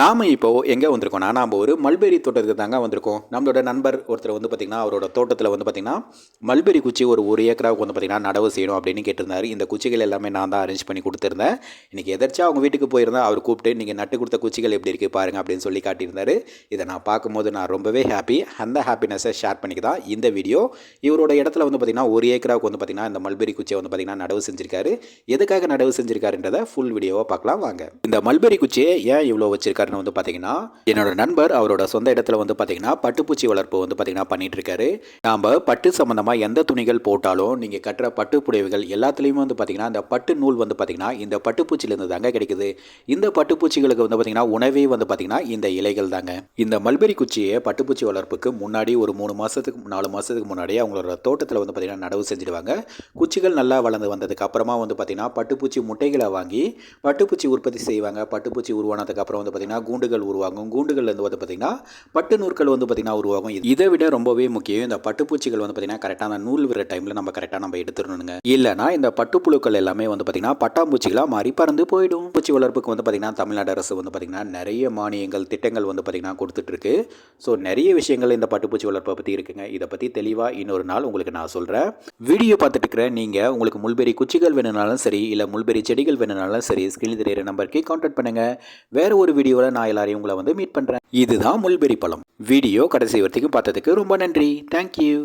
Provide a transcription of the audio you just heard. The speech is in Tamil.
நாம் இப்போது எங்கே வந்திருக்கோம்னா நாம் ஒரு மல்பெரி தோட்டத்துக்கு தாங்க வந்திருக்கோம். நம்மளோட நண்பர் ஒருத்தர் வந்து பார்த்திங்கன்னா அவரோட தோட்டத்தில் வந்து பார்த்திங்கன்னா மல்பெரி குச்சி ஒரு ஒரு ஏக்கராவுக்கு வந்து பார்த்திங்கன்னா நடவு செய்யணும் அப்படின்னு கேட்டிருந்தாரு. இந்த குச்சிகள் எல்லாமே நான் தான் அரேஞ்ச் பண்ணி கொடுத்துருந்தேன். இன்றைக்கி எதர்ச்சியாக அவங்க வீட்டுக்கு போயிருந்தேன் அவர் கூப்பிட்டு நீங்கள் நட்டு கொடுத்த குச்சிகள் எப்படி இருக்குது பாருங்கள் அப்படின்னு சொல்லி காட்டியிருந்தாரு. இதை நான் பார்க்கும்போது நான் ரொம்பவே ஹாப்பி அந்த ஹாப்பினஸை ஷேர் பண்ணிக்க தான் இந்த வீடியோ இவரோட இடத்துல வந்து பார்த்திங்கன்னா ஒரு ஏக்கராவுக்கு வந்து பார்த்திங்கன்னா இந்த மல்பெரி குச்சியை வந்து பார்த்திங்கன்னா நடவு செஞ்சிருக்காரு. எதுக்காக நடவு செஞ்சிருக்காருன்றதை ஃபுல் வீடியோவை பார்க்கலாம். வாங்க. இந்த மல்பெரி குச்சியை ஏன் இவ்வளோ வச்சிருக்காருன்னு வந்து பார்த்தீங்கன்னா என்னோட நண்பர் அவரோட சொந்த இடத்துல வந்து பார்த்தீங்கன்னா பட்டுப்பூச்சி வளர்ப்பு வந்து பார்த்தீங்கன்னா பண்ணிட்டு இருக்காரு நாம் பட்டு சம்மந்தமாக எந்த துணிகள் போட்டாலும் நீங்கள் கட்டுற பட்டு புடவைகள் எல்லாத்துலேயுமே வந்து பார்த்தீங்கன்னா இந்த பட்டு நூல் வந்து பார்த்தீங்கன்னா இந்த பட்டுப்பூச்சிலேருந்து தாங்க கிடைக்குது. இந்த பட்டுப்பூச்சிகளுக்கு வந்து பார்த்தீங்கன்னா உணவே வந்து பார்த்தீங்கன்னா இந்த இலைகள் தாங்க. இந்த மல்பெரி குச்சியை பட்டுப்பூச்சி வளர்ப்புக்கு முன்னாடி ஒரு மூணு மாதத்துக்கு நாலு மாதத்துக்கு முன்னாடியே அவங்களோட தோட்டத்தில் வந்து பார்த்தீங்கன்னா நடவு செஞ்சுடுவாங்க. குச்சிகள் நல்லா வளர்ந்து வந்ததுக்கு அப்புறமா வந்து பார்த்தீங்கன்னா பட்டுப்பூச்சி முட்டைகளை வாங்கி பட்டுப்பூச்சி உற்பத்தி செய்வாங்க. பட்டுப்பூச்சி உருவானதுக்கு அப்புறம் வந்து பார்த்தீங்கன்னா கூண்டுகள் உருவாகும். கூண்டுகள் வந்து பார்த்திங்கன்னா பட்டு நூற்கள் வந்து பார்த்திங்கன்னா உருவாகும். இதை விட ரொம்பவே முக்கியம். இந்த பட்டுப்பூச்சிகள் வந்து பார்த்தீங்கன்னா கரெக்டான நூல் விடுற டைமில் நம்ம கரெக்டாக நம்ம எடுத்துடணுங்க. இல்லைனா இந்த பட்டுப்புழுக்கள் எல்லாமே வந்து பார்த்தீங்கன்னா பட்டாம்பூச்சிகளாக மாறி பறந்து போயிடும். பூச்சி வளர்ப்புக்கு வந்து பார்த்தீங்கன்னா தமிழ்நாடு அரசு வந்து பார்த்தீங்கன்னா நிறைய மானியங்கள் திட்டங்கள் வந்து பார்த்தீங்கன்னா கொடுத்துட்ருக்கு. ஸோ நிறைய விஷயங்கள் இந்த பட்டுப்பூச்சி வளர்ப்பை பற்றி இருக்குங்க. இதை பற்றி தெளிவாக இன்னொரு நாள் உங்களுக்கு நான் சொல்கிறேன் வீடியோ பார்த்துட்டு இருக்கிற நீங்கள் உங்களுக்கு முல்பெரி குச்சிகள் வேணும்னாலும் சரி இல்லை முள்பெரி செடிகள் வேணும்னாலும் சரி ஸ்கிரீன் தெரியிற நம்பருக்கு கான்டாக்ட் பண்ணுங்கள் வேறு ஒரு வீடியோ வீடியோவில் நான் எல்லாரையும் உங்களை வந்து மீட் பண்ணுறேன் இதுதான் முல்பெரி பழம். வீடியோ கடைசி வரைக்கும் பார்த்ததுக்கு ரொம்ப நன்றி. தேங்க்யூ